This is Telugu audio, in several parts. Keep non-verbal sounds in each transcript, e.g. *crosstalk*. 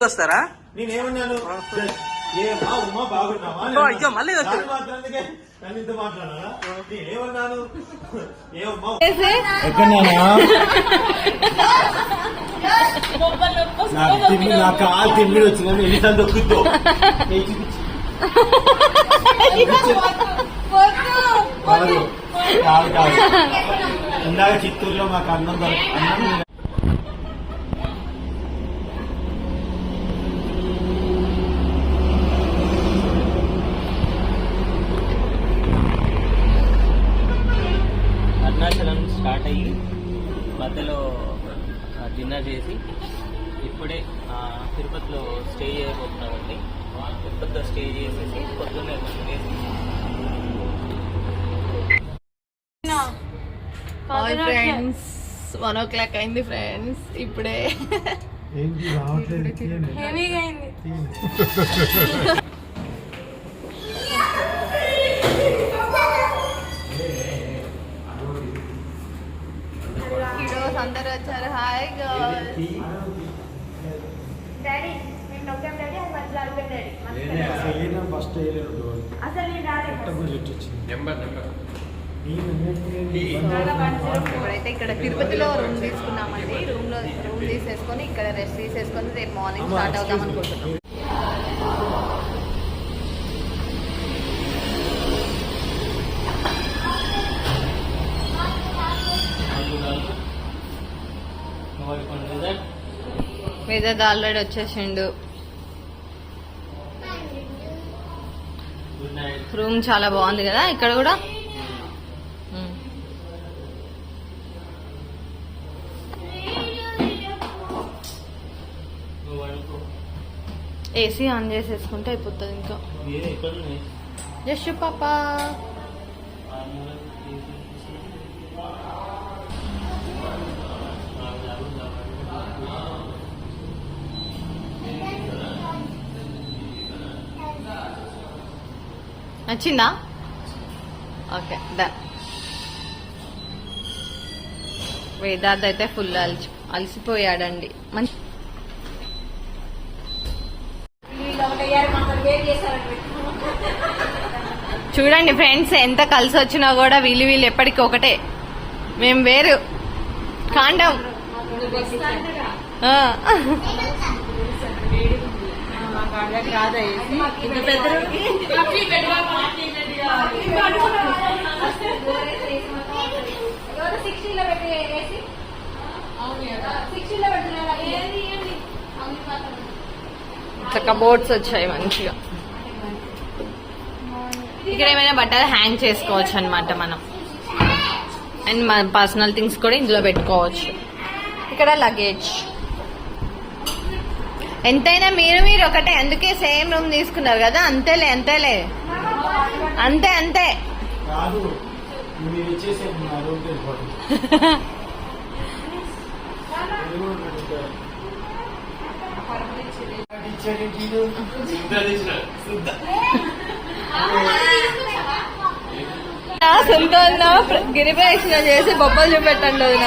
వస్తారా? నేనేమన్నాను? ఏమా ఉమా బాగున్నావా? ఓ, అయ్యో, మళ్ళీ నేనేమన్నాను? తిమ్మి నా కాలు తిమ్మిడి ఎన్నిసార్లు దొక్కుద్దో కాదు కాదు. ఇందాక చిత్తూరులో మాకు అన్నం అన్నం మధ్యలో డిన్నర్ చేసి ఇప్పుడే తిరుపతిలో స్టే చేయబోతున్నామండి. తిరుపతిలో స్టే చేసేసి పొద్దున్నే hi friends one o'clock అయింది ఫ్రెండ్స్ ఇప్పుడే. ఏంటి రావట్లేదు తీయండి. హెవీగా అయింది. వచ్చారు హాయ్ డాడీ నేను నొక్కాం డాడీ అది మంచి రాలిపోయింది డాడీ అసలు వేయడం ఫస్ట్ వేయలేదు డోర్. అసలు నేను రాలేదు కొత్త జుట్టు వచ్చింది. ఇప్పుడైతే ఇక్కడ తిరుపతిలో రూమ్ తీసుకున్నామండి. రూమ్లో రూమ్ తీసేసుకొని ఇక్కడ రెస్ట్ తీసేసుకొని రేపు మార్నింగ్ స్టార్ట్ అవుదాం అనుకుంటున్నాం. వేదద్ ఆల్రెడీ వచ్చేసిండు. రూమ్ చాలా బాగుంది కదా ఇక్కడ కూడా? ఏసీ ఆన్ చేసేసుకుంటే అయిపోతుంది ఇంకా. జస్ట్ పాప నచ్చిందా? ఓకే డన్ వేదార్థ్ అయితే ఫుల్ అలిసి అలసిపోయాడండి. మంచి చూడండి ఫ్రెండ్స్ ఎంత కలిసి వచ్చినా కూడా వీళ్ళు వీళ్ళు ఎప్పటికీ ఒకటే. మేము వేరు. కాండం. సిక్స్టీలో పెట్టి వేసి సిక్స్టీలో ఏది ఇట్లా కబోర్డ్స్ వచ్చాయి మంచిగా. ఇక్కడ ఏమైనా బట్టలు హ్యాంగ్ చేసుకోవచ్చు అనమాట మనం. అండ్ మన పర్సనల్ థింగ్స్ కూడా ఇందులో పెట్టుకోవచ్చు. ఇక్కడ లగేజ్ ఎంతైనా మీరు మీరు ఒకటే అందుకే సేమ్ రూమ్ తీసుకున్నారు కదా అంతేలే అంతేలే. అంతే అంతే. కాదు మీరు ఇచ్చేసే నా రూమ్కి వెళ్ళిపోతుంది నా సొంత గిరిప్రదక్షిణ చేసి బొబ్బలు చూపెట్టండి వదిన.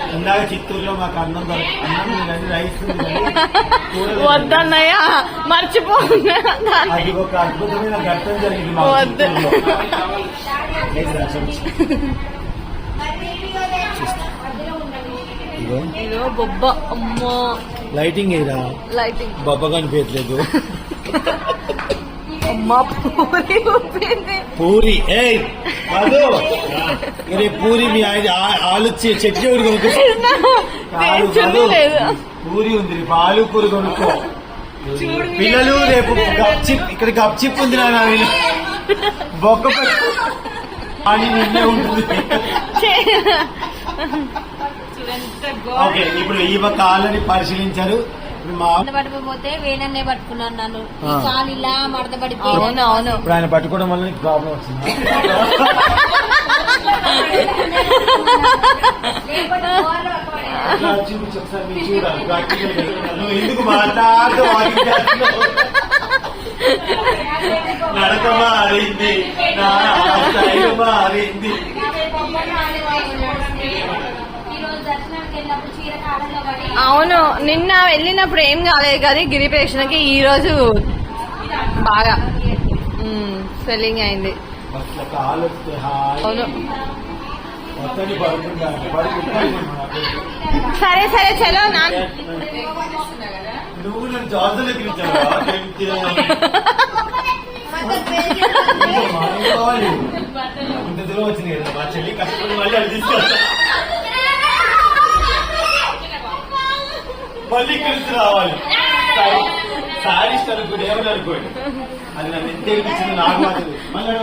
ఇందాక చిత్తూరులో మాకు అన్నం అన్నం రైస్. వద్దన్నయ్య మర్చిపోతున్నా అది ఒక అద్భుతమైన ఘట్టం జరిగింది వద్దు. ఇదో బొబ్బ. అమ్మో. లైటింగ్ ఏదా లైటింగ్ బొబ్బ కనిపించట్లేదు. *laughs* అమ్మ పూరి పూరి కాదు అరే పూరి మీ ఆయన ఆలు చె- చట్నీ ఒకటి కొనుక్కో. పూరి ఉంది రేపు ఆలు పూరి కొనుక్కో. పిల్లలు రేపు గప్ చిప్ ఇక్కడ గప్ చిప్ ఉంది నా బొక్క. అని నిన్నే ఉంటుంది. ఓకే ఇప్పుడు ఈ కాళ్ళని పరిశీలించారు. వేణన్నే పట్టుకున్నాను నన్ను ఆ. ఈ కాలు ఇలా మడత పడిపోయి అవును అవును ఇప్పుడు ఆయన పట్టుకోవడం వల్ల నీకు ప్రాబ్లం వచ్చింది చూపించు ఒకసారి మీరు చూడాలి ప్రాక్టికల్గా. నువ్వు ఎందుకు మాట్లాడుతూ వాకింగ్ చేస్తున్నావు? నడక మారింది నా స్టైల్ మారింది యాభై బొమ్మలు ఆడేవాళ్ళు. ఈ రోజు దర్శనానికి వెళ్ళినప్పుడు అవును నిన్న వెళ్ళినప్పుడు ఏం కాలేదు కానీ గిరి ప్రదక్షిణకి ఈ రోజు బాగా స్వెల్లింగ్ అయింది. అవును. సరే సరే చలో నా *laughs* ఇంత దూరం వచ్చింది కదా మా చెల్లి కష్టపడి మళ్ళీ అది మళ్ళీ కలిసి రావాలి. సారీ అనుకోండి ఏమని అనుకోండి అది నన్ను ఎంత తెలిపించింది నాకు మాత్రం మళ్ళీ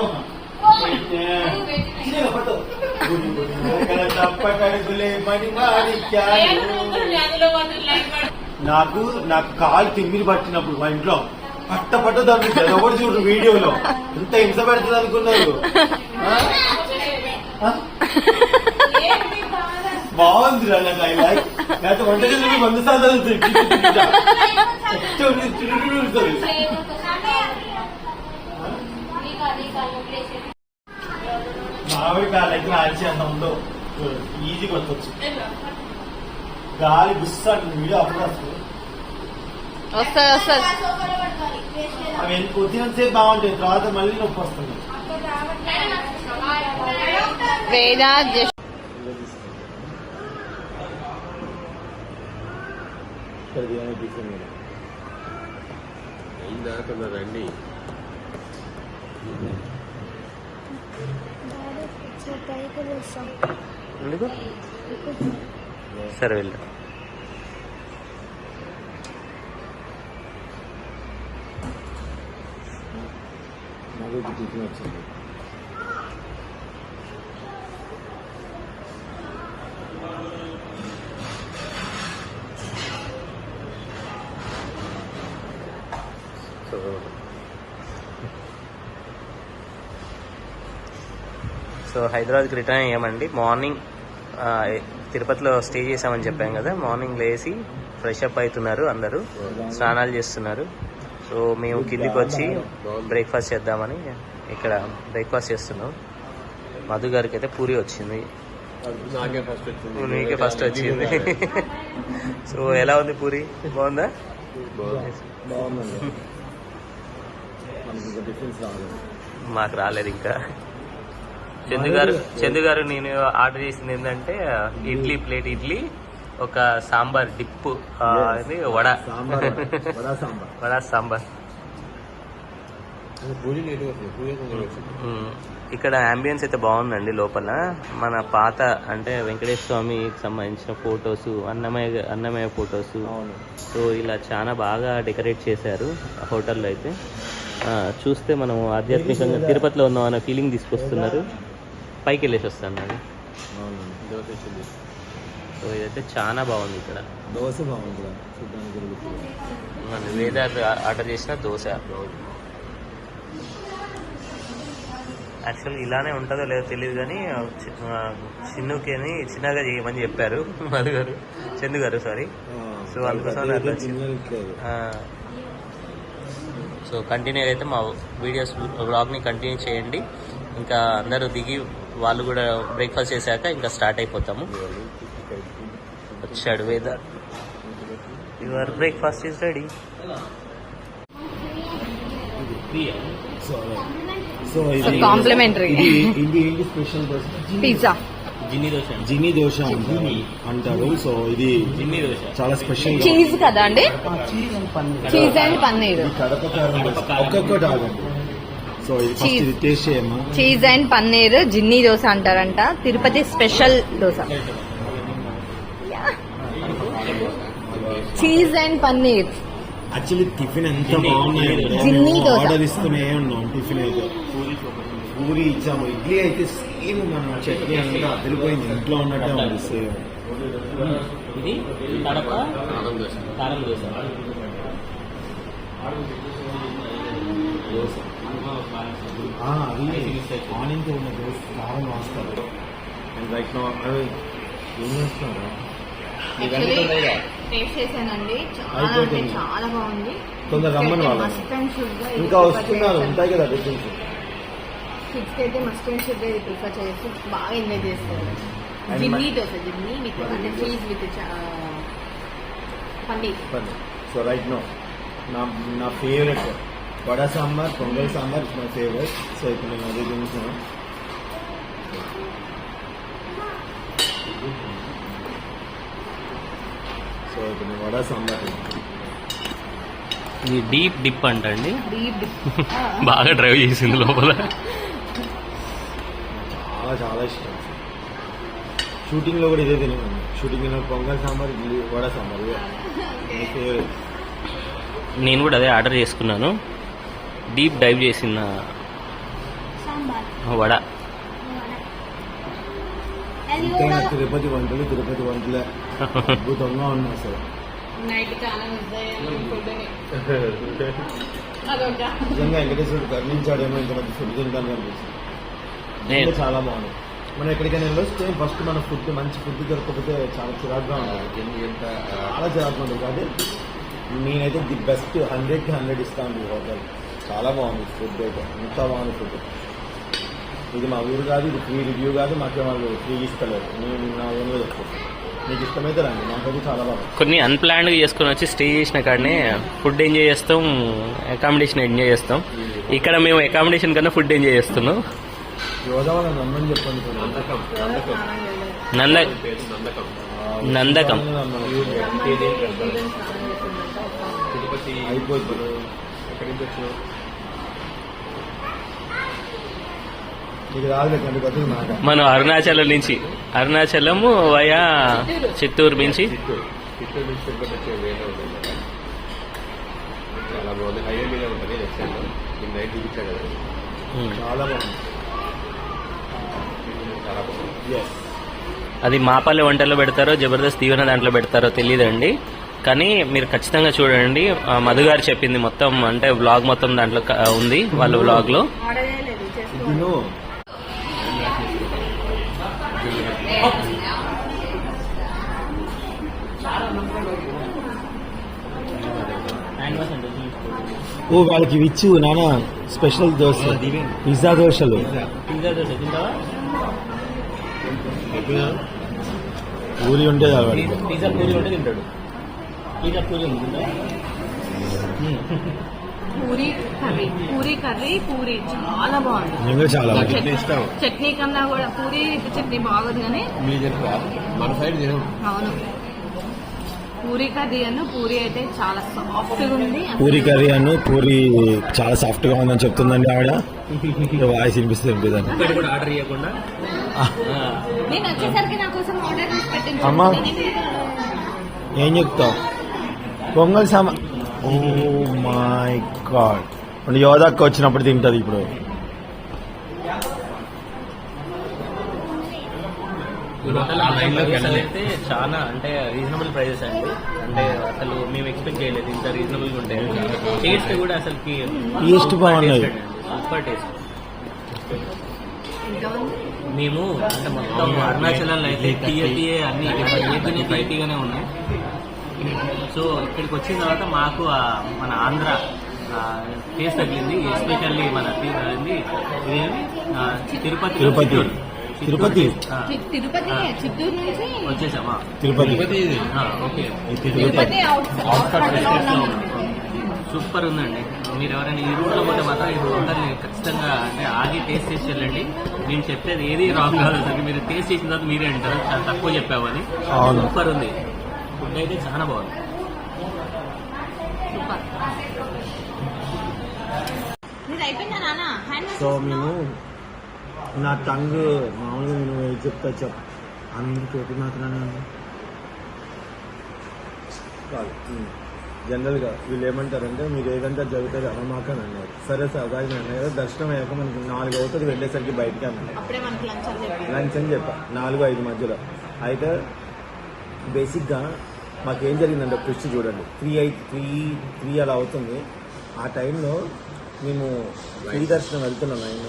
నాకు నాకు కాలు తిమ్మిరి పట్టినప్పుడు మా ఇంట్లో పట్ట పట్ట దాన్ని ఎవరు చూడు వీడియోలో. ఎంత హింస పెడుతుంది అనుకున్నారు? బాగుంది నాకు ఐ లైక్ లేకపోతే వంట చేసి వంద సార్లు. *laughs* మామిడి కాళ్ళ దగ్గర ఆల్చి అంత ఉందో. ఈజీ కొట్టచ్చు గాలి గుస్స అంటుంది వీడియో అప్పుడు వస్తుంది. వస్తుంది అవి ఎంత కొద్దినంతసేపు బాగుంటాయి తర్వాత మళ్ళీ నొప్పి వస్తుంది. వేద జస్ట్ అయిందా కొందరు రండి ఎందుకు సరే వెళ్దాం నాకు టిఫిన్ వచ్చింది సో సో హైదరాబాద్కి రిటర్న్ అయ్యామండి. మార్నింగ్ తిరుపతిలో స్టే చేసామని చెప్పాం కదా. మార్నింగ్ లేచి ఫ్రెష్ అప్ అవుతున్నారు అందరూ. స్నానాలు చేస్తున్నారు. సో మేము కిందికి వచ్చి బ్రేక్ఫాస్ట్ చేద్దామని ఇక్కడ బ్రేక్ఫాస్ట్ చేస్తున్నాం. మధు గారికి అయితే పూరి వచ్చింది. నాకే ఫస్ట్ వచ్చింది. నీకే ఫస్ట్ వచ్చింది. *laughs* సో ఎలా ఉంది పూరి? బాగుందా? మాకు రాలేదు ఇంకా. చందు గారు చందు గారు నేను ఆర్డర్ చేసింది ఏంటంటే ఇడ్లీ ప్లేట్ ఇడ్లీ ఒక సాంబార్ డిప్పు వడ. వడా. సాంబార్. *laughs* ఇక్కడ అంబియన్స్ అయితే బాగుందండి లోపల. మన పాత అంటే వెంకటేశ్వర స్వామికి సంబంధించిన photos Annamayya Annamayya photos so ఇలా చాలా బాగా డెకరేట్ చేశారు హోటల్లో అయితే. చూస్తే మనం ఆధ్యాత్మికంగా తిరుపతిలో ఉన్నాం అనే ఫీలింగ్ తీసుకొస్తున్నారు. పైకి వెళ్ళేసి వస్తాను అది అవునండి. దోశ వచ్చింది సో ఇదైతే చాలా బాగుంది ఇక్కడ. దోశ బాగుంది చూడడానికి వేదార్ ఆర్డర్ చేసిన దోశ. యాక్చువల్ ఇలానే ఉంటుందో లేదో తెలియదు కానీ చిన్నుకి అని చిన్నగా చేయమని చెప్పారు మధు గారు చందు గారు సారీ. సో అందుకోసం అట్లా సో కంటిన్యూ అయితే మా వీడియోస్ బ్లాగ్ని కంటిన్యూ చేయండి. ఇంకా అందరూ దిగి వాళ్ళు కూడా బ్రేక్ఫాస్ట్ చేశాక ఇంకా స్టార్ట్ అయిపోతాము. వచ్చాడు weather your breakfast is ready so so So, complimentary. ఇది ఏంటి స్పెషల్ దోశ. పిజ్జా జిన్ని దోశ జినీ దోశ అంటారు. అంటారు. సో ఇది జిన్ని దోశ. చాలా స్పెషల్ చీజ్ కదా అండి? చీజ్ అండ్ పన్నీర్ కడప ఒక్కొక్కటి ఆగండి cheese. And paneer Jinny dosa అంటారంట. Tirupati special dosa. Cheese and paneer. Actually tiffin ఎంత. ఆర్డర్ ఇస్తూనే ఉన్నాం టిఫిన్ అయితే. పూరి ఇచ్చాము. ఇడ్లీ అయితే సేమ్ మన చట్నీ అంతా అదిరిపోయింది. ఇంట్లో ఉన్నట్టే ఉంది సేమ్. ఇది కడప కారం దోశ. దోశ. మార్నింగ్ ఉన్న దోశ కారం వాస్తారు రైట్ నో ఏం చేస్తున్నారా టేస్ట్ చేశానండి. చాలా అయిపోతుంది. అంటే చాలా బాగుంది. తొందరగా రమ్మని ఇది ఇంకా వస్తున్నారు. ఉంటాయి కదా కి అయితే మస్ట్ అండ్ షుడ్ ఇది ప్రిఫర్ చేసి బాగా ఎంజాయ్ చేస్తారు. జిమ్నీ దోశ జిమ్నీ విత్ అంటే cheese with paneer. So right no నా నా favourite vada sambar pongal sambar is my favourite so ఇప్పుడు నేను అదే తింటున్నాను. సో ఇప్పుడు నేను వడ సాంబార్. ఇది డీప్ డిప్ అంట అండి డీప్. *laughs* బాగా డ్రైవ్ చేసింది లోపల. చాలా చాలా ఇష్టం. షూటింగ్లో కూడా ఇదే తినేవాడిని. షూటింగ్లో పొంగల్ సాంబార్ వడ సాంబార్. ఫేవరెట్ *laughs* నేను కూడా అదే ఆర్డర్ చేసుకున్నాను. డీప్ డైవ్ చేసిన సాంబార్. వడ. తిరుపతి వంటలు తిరుపతి వంటలే. అద్భుతంగా ఫుడ్ *laughs* అదొక. నిజంగా వెంకటేశ్వరుడు కరుణించాడేమో ఇంతమంది ఫుడ్ తింటాను అనిపిస్తుంది. చాలా బాగుంది. మనం ఎక్కడికైనా వెళ్ళొస్తే ఫస్ట్ మన ఫుడ్ మంచి ఫుడ్ దొరకకపోతే చాలా చిరాకుగా ఉంటుంది చాలా చిరాకుగా ఉంటుంది కాబట్టి నేనైతే ది బెస్ట్ హండ్రెడ్కి హండ్రెడ్ ఇస్తాను హోటల్. చాలా బాగుంది ఫుడ్ అయితే. ఎంత బాగుంది ఫుడ్ ఇది మా ఊరు కాదు ఇది ఫ్రీ రివ్యూ కాదు మాకే వాళ్ళు ఫ్రీ ఇస్తలేదు. నేను నా ఓన్గా చెప్తాను మీకు ఇష్టమైతే రండి. నాకైతే చాలా బాగుంది. కొన్ని అన్ప్లాన్డ్గా చేసుకొని వచ్చి స్టే చేసిన కాడనే ఫుడ్ ఎంజాయ్ చేస్తాం అకామిడేషన్ ఎంజాయ్ చేస్తాం. ఇక్కడ మేము అకామిడేషన్ కన్నా ఫుడ్ ఎంజాయ్ చేస్తున్నాం. యోధావనం రమ్మని చెప్పండి కొంచెం. నంద నందకం. అయిపోతుంది ఎక్కడి నుంచి వచ్చావు నీకు రాదు కండి కొద్ది మాట మనం అరుణాచలం నుంచి. అరుణాచలము వయా చిత్తూరు. నుంచి. ఎస్ అది మాపల్లె వంటల్లో పెడతారో జబర్దస్త్ దీవెన దాంట్లో పెడతారో తెలియదండి కానీ మీరు ఖచ్చితంగా చూడండి. మధు గారు చెప్పింది మొత్తం అంటే వ్లాగ్ మొత్తం దాంట్లో ఉంది వాళ్ళ వ్లాగ్లో ఆర్డర్ చేయలేదు చేసుకో తిను ఓ వాళ్ళకి ఇచ్చు నాన్న స్పెషల్ దోశ. పిజ్జా దోశలు. ఊరి ఉంటే. పిజ్జా పూరి ఉంటే తింటాడు. పిజ్జా పూరి ఉంది? పూరి కర్రీ. పూరి కర్రీ పూరి చాలా బాగుంది. చాలా బాగుంది. చట్నీ ఇష్టం. చట్నీ కన్నా కూడా పూరి చట్నీ బాగుంది కానీ మన సైడ్ అవును. పూరి కర్రీ అను పూరి అయితే చాలా సాఫ్ట్గా ఉంది. పూరి కర్రీ అను పూరి చాలా సాఫ్ట్గా ఉందని చెప్తుందండి ఆవిడ. *laughs* వాయిస్ వినిపిస్తుంది వినిపిస్తుంది. ఒక్కటి కూడా ఆర్డర్ చేయకుండా నేను వచ్చేసరికి నా కోసం ఆర్డర్ చేసి పెట్టింది. అమ్మా. నేనేం ఏం చెప్తావు? పొంగల్ సామా ఓ మై గాడ్. ఇప్పుడు యోధాకి వచ్చినప్పుడు తింటది ఇప్పుడు ఈ హోటల్ అయితే చాలా అంటే రీజనబుల్ ప్రైజెస్ అండి. అంటే అసలు మేము ఎక్స్పెక్ట్ చేయలేదు ఇంత రీజనబుల్గా ఉంటాయి టేస్ట్ కూడా అసలుకి Taste బాగున్నది. సూపర్ టేస్ట్ మేము అంటే మొత్తం అరుణాచలంలో అయితే టీఏ అన్ని ఏపీని బయటిగానే ఉన్నాయి సో ఇక్కడికి వచ్చిన తర్వాత మాకు మన ఆంధ్ర టేస్ట్ తగిలింది. ఎస్పెషల్లీ మన తిరుపతి తిరుపతి. తిరుపతి. తిరుపతి చిత్తూరు నుంచి? వచ్చేసామా? తిరుపతి. ఆ, ఓకే. తిరుపతి సూపర్ ఉందండి. మీరు ఎవరైనా ఈ రూట్లో పోతే మాత్రం ఈ హోటల్ని ఖచ్చితంగా అంటే ఆగి టేస్ట్ చేసి వెళ్ళండి. నేను చెప్పేది ఏది రాంగ్ కాదు. అసలు మీరు టేస్ట్ చేసిన తర్వాత మీరే అంటారు. చాలా తక్కువ చెప్పామని. సూపర్ ఉంది. ఫుడ్ అయితే చాలా బాగుంది. సో మేము నా టంగ్ మామూలుగా నేను ఏది చెప్తా చెప్ అందరూ తోటి మాత్రమే కాదు జనరల్గా వీళ్ళు ఏమంటారంటే మీరు ఏదంటే జరుగుతుంది అనమాక అని అన్నారు. సరే సార్ అది అన్నారు కదా దర్శనం అయ్యాక మనకి నాలుగు అవుతుంది వెళ్ళేసరికి బయటికి అన్నారు లంచ్ అని చెప్పారు. లంచ్ అని చెప్పా. నాలుగు ఐదు మధ్యలో. అయితే బేసిక్గా మాకేం జరిగిందంటే ట్విస్ట్ చూడండి. త్రీ అయి త్రీ త్రీ అలా అవుతుంది. ఆ టైంలో మేము ఫ్రీ దర్శనం వెళ్తున్నాం లైన్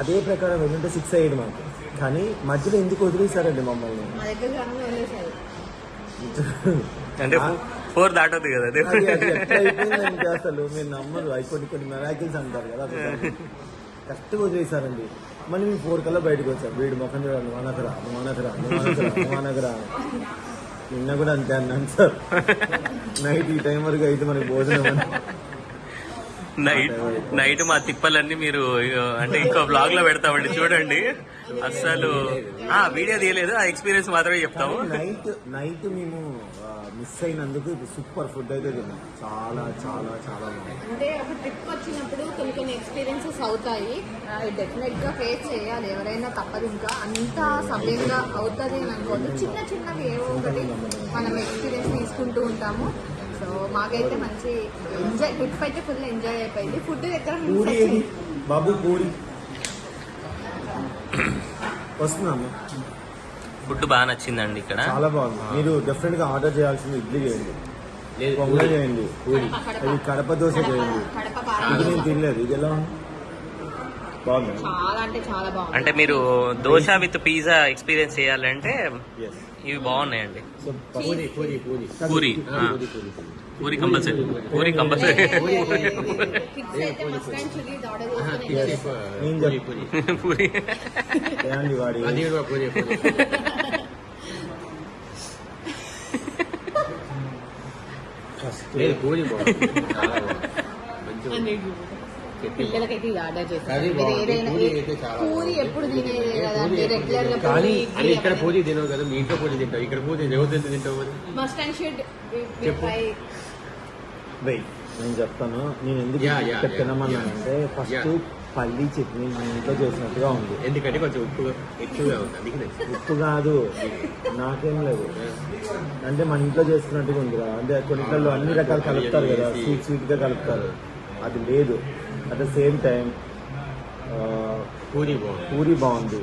అదే ప్రకారం వెళ్ళుంటే సిక్స్ అయ్యేది మాకు. కానీ మధ్యలో ఎందుకు వదిలేశారండి మమ్మల్ని? మా దగ్గర రాగానే వదిలేశారు. అంటే ఫోర్ దాటొద్దు కదా? అది. అది అది ఎట్లా అయిపోయిందంటే అసలు మీరు నమ్మరు. అవి కొన్ని కొన్ని మెరాకిల్స్ అంటారు కదా అసలు కష్టంగా వదిలేశారండి. మళ్ళీ మేము ఫోర్ కల్లా బయటకు వచ్చాం. వీడు ముఖం చూడండి మనకరా మనకరా మనకరా మనకరా నిన్న కూడా అంతే అన్నాను సార్. నైట్ ఈ టైం వరకు అయితే మనకి భోజనం అని. నైట్ నైట్ మా తిప్పలన్నీ మీరు అంటే ఇంకో బ్లాగ్లో పెడతామండి. చూడండి. అస్సలు ఆ వీడియో తీయలేదు ఆ ఎక్స్పీరియన్స్ మాత్రమే చెప్తాము. నైట్ నైట్ మేము మిస్ అయినందుకు సూపర్ ఫుడ్ అయితే తిన్నాం. చాలా చాలా చాలా అంటే ఒక ట్రిప్ వచ్చినప్పుడు కొన్ని కొన్ని ఎక్స్పీరియన్సెస్ అవుతాయి. డెఫినెట్గా ఫేస్ చేయాలి. ఎవరైనా తప్పదు ఇంకా. అంత సవ్యంగా అవుతుంది అని అనుకోవద్దు. చిన్న చిన్నవి ఏవో ఒకటి మనం ఎక్స్పీరియన్స్ తీసుకుంటూ ఉంటాము. సో మాకైతే మంచి ఎంజాయ్ ట్రిప్ అయితే ఫుల్ ఎంజాయ్ అయిపోయింది. ఫుడ్ దగ్గర miss పూరి ఏది? వచ్చింది. బాబు పూరి. వస్తున్నాము ఫుడ్ బాగా నచ్చిందండి ఇక్కడ. చాలా బాగుంది. మీరు డెఫినెట్గా ఆర్డర్ చేయాల్సింది ఇడ్లీ చేయండి. లేదు పొంగల్ చేయండి. పూరి. అది కడప దోశ చేయండి. కడప ఇది నేను తినలేదు. ఇది ఎలా ఉంది? బాగుంది? చాలా అంటే చాలా బాగుంది. అంటే మీరు దోశ విత్ పిజ్జా ఎక్స్పీరియన్స్ చేయాలంటే ఎస్ ఇవి బాగున్నాయండి. పూరి పూరి పూరి. పూరి ఆ, ఆ. Puri puri puri. Puri compulsory puri compulsory. Puri puri puri. *laughs* పిల్లలకైతే ఆర్డర్ చేస్తారు మీరు. ఏదైనా పూరి. ఎప్పుడు తినేదే రెగ్యులర్గా కానీ ఇక్కడ పూరి తినవు కదా మీ ఇంట్లో పూరి తింటావు. ఇక్కడ పూరి ఎవరు ఎంత తింటావు మరి? మస్ట్ అండ్ షుడ్ చెప్పు. వెయిట్ నేను చెప్తాను. నేను ఎందుకు ఇక్కడ తినమన్నానంటే. ఫస్ట్ పల్లి చట్నీ మన ఇంట్లో చేసినట్టుగా ఉంది. ఎందుకంటే కొంచెం ఉప్పు ఎక్కువగా ఉంది ఉప్పు కాదు. నాకేం లేదు. అంటే మన ఇంట్లో చేసుకున్నట్టుగా ఉందిరా. అంటే కొన్నిట్లో అన్ని రకాలు కలుపుతారు కదా. స్వీట్ స్వీట్గా కలుపుతారు. అది లేదు. At the same time puri బాగుంది. పూరి బాగుంది.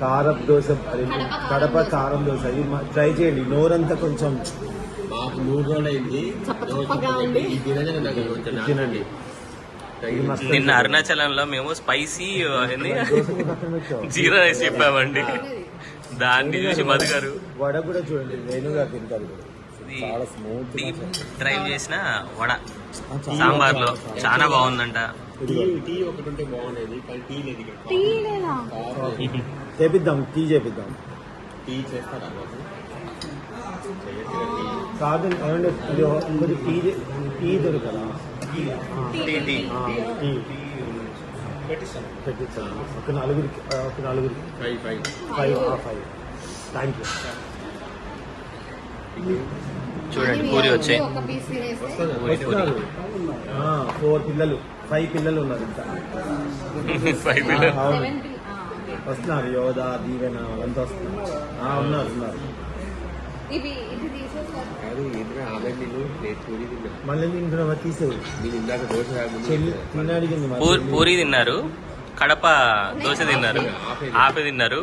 కారపు దోశ అది కడప కారం దోశ. ఇది ట్రై చేయండి. నోరంతా కొంచెం మాకు మూడు తినండి. నిన్న అరుణాచలంలో మేము స్పైసీ. *laughs* *laughs* జీరా రైస్ చెప్పామండి. దాన్ని చూసి మధు గారు వడ కూడా చూడండి. వేణుగా తింటారు. ఇది డీప్ డ్రైవ్ చేసిన వడ. సాంబార్లో చాలా బాగుందంట. చేపిద్దాం టీ చేపిద్దాం. టీ చేస్తారా కదా టీ. టీ టీ దొరకదా? టీ. టీ ఆ, టీ. పెట్టించండి ఒక నలుగురికి ఒక నలుగురికి. Five five. Five five. Thank you. చూడండి పూరి వచ్చాయి ఫోర్ పిల్లలు ఫైవ్ పిల్లలు ఉన్నారు ఇంకా. *laughs* ఫైవ్ మినిట్ ఆ, అవును. సెవెన్ పీ- ఆ, వస్తున్నారు యోధ దీవెన వాళ్ళంతా వస్తున్నారు. ఆ, ఉన్నారు ఉన్నారు. పూరి మళ్ళీ తీసేది తిన్నారు? కడప దోశ తిన్నారు ఆపే తిన్నారు.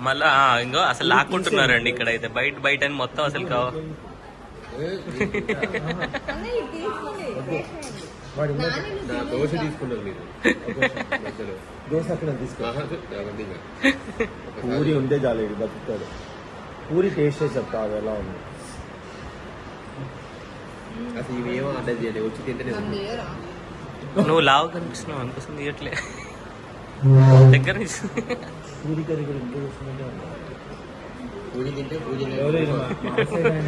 మళ్ళా ఇంకో అసలు లాక్కుంటున్నారండి ఇక్కడ అయితే బయట బయట అని మొత్తం అసలు దోశ తీసుకున్నాను మీరు దోశ అక్కడ. పూరి ఉంటే చాలు ఇది బతుకుతాడు పూరి టేస్ట్ చేసి చెప్తా అది ఎలా ఉంది అసలు ఇవి ఏమో ఆర్డర్ చేయలేదు వచ్చి తింటేనే నన్ను ఉంది. చేయరా? నువ్వు లావు కనిపిస్తున్నావు అందుకోసం తీయట్లే దగ్గర నుంచి పూరి కర్రీ కూడా ఇంట్లో పూరి తింటే తెలంగాణ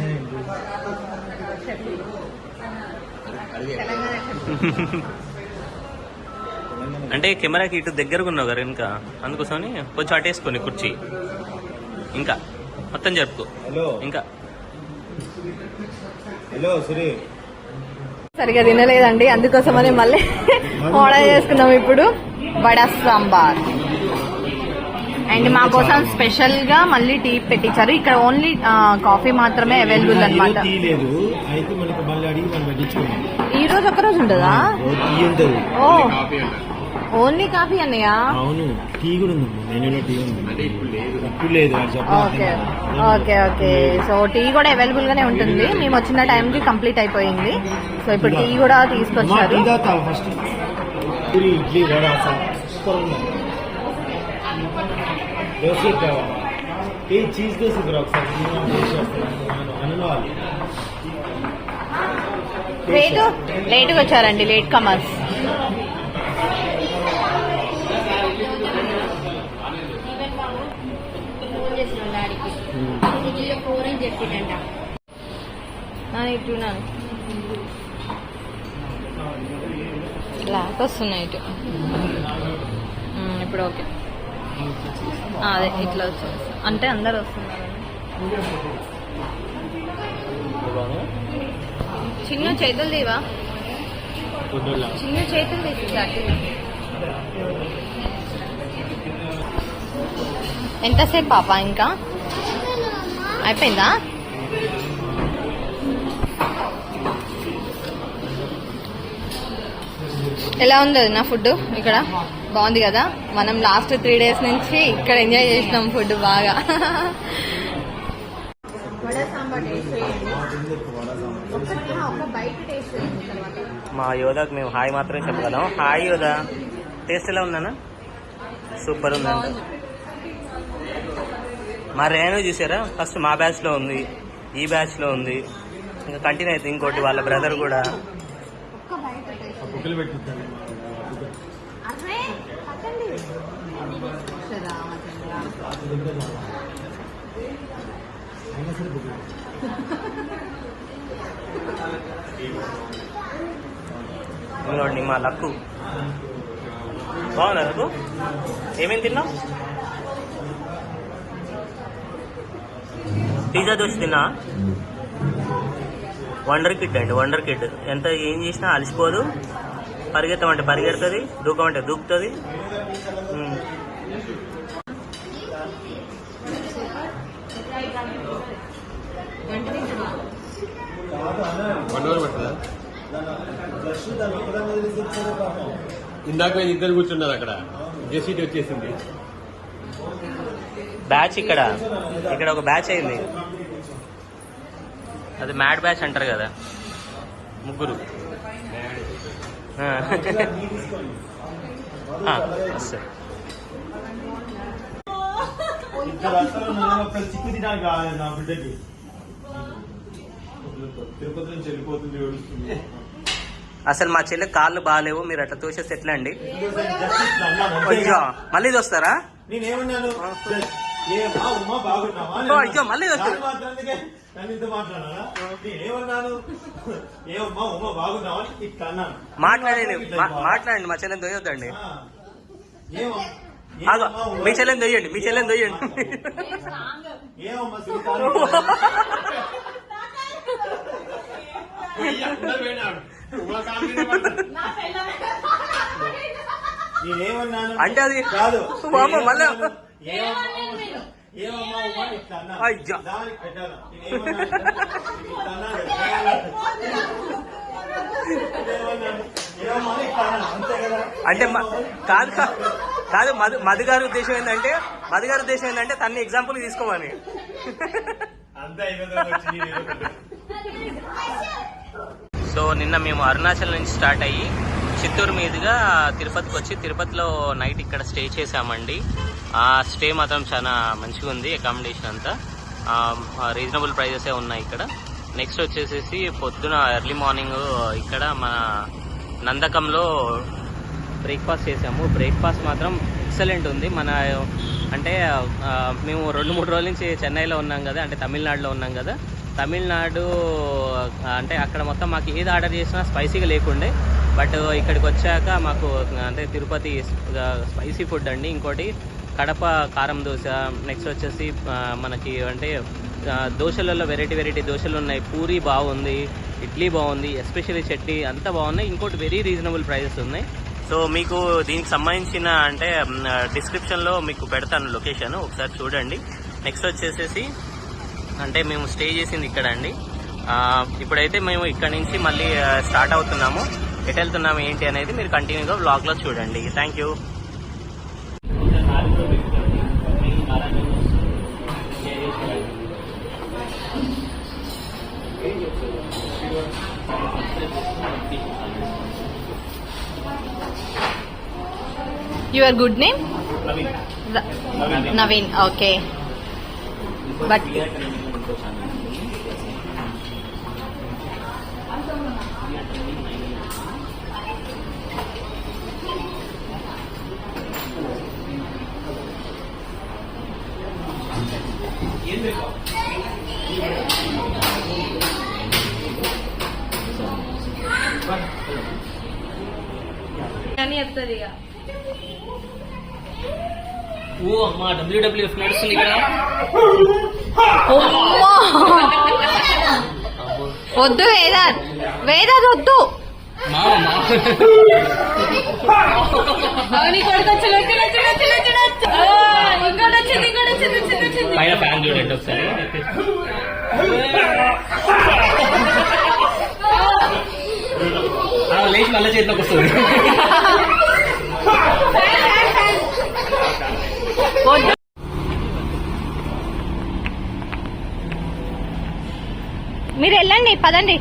అంటే కెమెరాకి ఇటు దగ్గరగా ఉన్నావు కదా ఇంకా? అందుకోసమని కొంచెం అటేసుకొని కుర్చీ. ఇంకా. మొత్తం జరుపుకో. హలో. ఇంకా. Hello sure. సరిగా తినలేదండి అందుకోసమని మళ్ళీ ఆర్డర్ చేసుకున్నాం ఇప్పుడు. వడ సాంబార్. అండ్ మా కోసం స్పెషల్గా మళ్ళీ టీ పెట్టించారు. ఇక్కడ ఓన్లీ కాఫీ మాత్రమే అవైలబుల్ అన్నమాట టీ లేదు. అయితే మనకి మళ్ళీ అడిగి మనం పెట్టించుకున్నాం ఈ రోజు ఒక రోజు ఉంటుందా? ఓ టీ ఓన్లీ కాఫీ అన్నయ్య? అవును. టీ కూడా ఉంది. మెనూలో టీ ఉంది. అంటే ఇప్పుడు లేదు. ఇప్పుడు లేదు. వాడు okay. Okay okay. So tea కూడా అవైలబుల్ గానే ఉంటుంది. మేము వచ్చిన టైంకి కంప్లీట్ అయిపోయింది. సో ఇప్పుడు టీ కూడా తీసుకొచ్చారు. Tea first. ఇడ్లీ వడ అసలు సూపర్ ఉంది దోశ కావాలి ఏ చీజ్ దోశ ఇక్కడ ఒకసారి లేటు లేటుగా వచ్చారండి లేట్ కమర్స్ ఇటున్నాను బ్లాక్ వస్తున్నాయి ఇటు. ఉమ్, ఇప్పుడు ఓకే. ఆ, అదే ఇట్లా వచ్చేసి అంటే అందరు వస్తున్నారు. చిన్న చేతులు దీవా చిన్న చేతులు తీసి ఎంతసేపు పాప ఇంకా? అయిపోయిందా? ఎలా ఉంది నా ఫుడ్ ఇక్కడ? బాగుంది కదా? మనం లాస్ట్ త్రీ డేస్ నుంచి ఇక్కడ ఎంజాయ్ చేసినాం ఫుడ్ బాగా. వడ సాంబార్ టేస్ట్ చేయండి ఒక బయట టేస్ట్ చేయండి తర్వాత? మా యోధాకి మేము హాయ్ మాత్రమే చెప్పగలం. హాయ్ యోధా. టేస్ట్ ఎలా ఉందన్న? సూపర్ ఉందంట. మా రేణు చూసారా? ఫస్ట్ మా బ్యాచ్లో ఉంది. ఈ బ్యాచ్లో ఉంది. ఇంకా కంటిన్యూ అయితే ఇంకోటి వాళ్ళ బ్రదర్ కూడా. ఇంకోటి మా లక్కు. బాగుందా లక్కు? ఏమేమి తిన్నావు? పిజ్జా దోశ తిన్నా? వండర్ కిడ్ అండి వండర్ కిడ్. ఎంత ఏం చేసినా అలసిపోదు. పరిగెత్తమంటే పరిగెడుతుంది దూకమంటే దూకుతుంది. ఇందాక ఇద్దరు కూర్చున్నారు అక్కడ. జెసీటీ వచ్చేసింది. బ్యాచ్ ఇక్కడ. ఇక్కడ ఒక బ్యాచ్ అయింది. అది మ్యాడ్ బ్యాచ్ అంటారు కదా. ముగ్గురు. ఇద్దరు అసలు నన్ను ఒకరు చిక్కు తినడానికి కాలేదు నా బిడ్డకి. తిరుపతి నుంచి వెళ్ళిపోతుంది ఏడుస్తుంది. అసలు మా చెల్లె కాళ్ళు బాగాలేవు మీరు అట్లా తోసేసి ఎట్లా అండి. అయ్యో మళ్ళీ అయ్యో, మళ్ళీ వస్తుంది. మాట్లాడండి. మాట్లాడండి మా చెల్లెని దొయ్యొద్దండి? మీ చెల్లెని దొయ్యండి మీ చెల్లెని దొయ్యండి అంటే అది కాదు. మళ్ళా. అయ్యో. అంటే కాదు కాదు మధు మధు గారి ఉద్దేశం ఏంటంటే మధు గారి ఉద్దేశం ఏంటంటే తన్ని ఎగ్జాంపుల్ తీసుకోమని. సో నిన్న మేము అరుణాచల్ నుంచి స్టార్ట్ అయ్యి చిత్తూరు మీదుగా తిరుపతికి వచ్చి తిరుపతిలో నైట్ ఇక్కడ స్టే చేసామండి స్టే మాత్రం చాలా మంచిగా ఉంది అకామిడేషన్ అంతా. రీజనబుల్ ప్రైజెసే ఉన్నాయి ఇక్కడ. నెక్స్ట్ వచ్చేసేసి పొద్దున ఎర్లీ మార్నింగ్ ఇక్కడ మన నందకంలో బ్రేక్ఫాస్ట్ చేసాము. బ్రేక్ఫాస్ట్ మాత్రం ఎక్సలెంట్ ఉంది. మన అంటే మేము రెండు మూడు రోజుల నుంచి చెన్నైలో ఉన్నాం కదా అంటే తమిళనాడులో ఉన్నాం కదా. తమిళనాడు అంటే అక్కడ మొత్తం మాకు ఏది ఆర్డర్ చేసినా స్పైసీగా లేకుండే. బట్ ఇక్కడికి వచ్చాక మాకు అంటే తిరుపతి స్పైసీ ఫుడ్ అండి. ఇంకోటి కడప కారం దోశ నెక్స్ట్ వచ్చేసి మనకి అంటే దోశలలో వెరైటీ వెరైటీ దోశలు ఉన్నాయి. పూరి బాగుంది ఇడ్లీ బాగుంది ఎస్పెషల్లీ చట్నీ అంతా బాగున్నాయి. ఇంకోటి వెరీ రీజనబుల్ ప్రైజెస్ ఉన్నాయి. సో మీకు దీనికి సంబంధించిన అంటే డిస్క్రిప్షన్లో మీకు పెడతాను లొకేషన్ ఒకసారి చూడండి. నెక్స్ట్ వచ్చేసేసి అంటే మేము స్టే చేసింది ఇక్కడ అండి. ఇప్పుడైతే మేము ఇక్కడ నుంచి మళ్ళీ స్టార్ట్ అవుతున్నాము. ఎటు వెళ్తున్నాము ఏంటి అనేది మీరు కంటిన్యూగా బ్లాగ్లో చూడండి. Thank you Your good name? Naveen. Ra- Naveen. Naveen. Okay. But అని చెప్తుంది ఇక. ఓ అమ్మా డబ్ల్యూడబ్ల్యూఎఫ్ నడుస్తుంది ఇక్కడ. వద్దు వేదాత్. వేదాత్ వద్దు. పైన ఫ్యాన్ చూడండి ఒకసారి. ఆ, లేచి నల్ల చేతిలోకి వస్తుంది. మీరు వెళ్ళండి పదండి.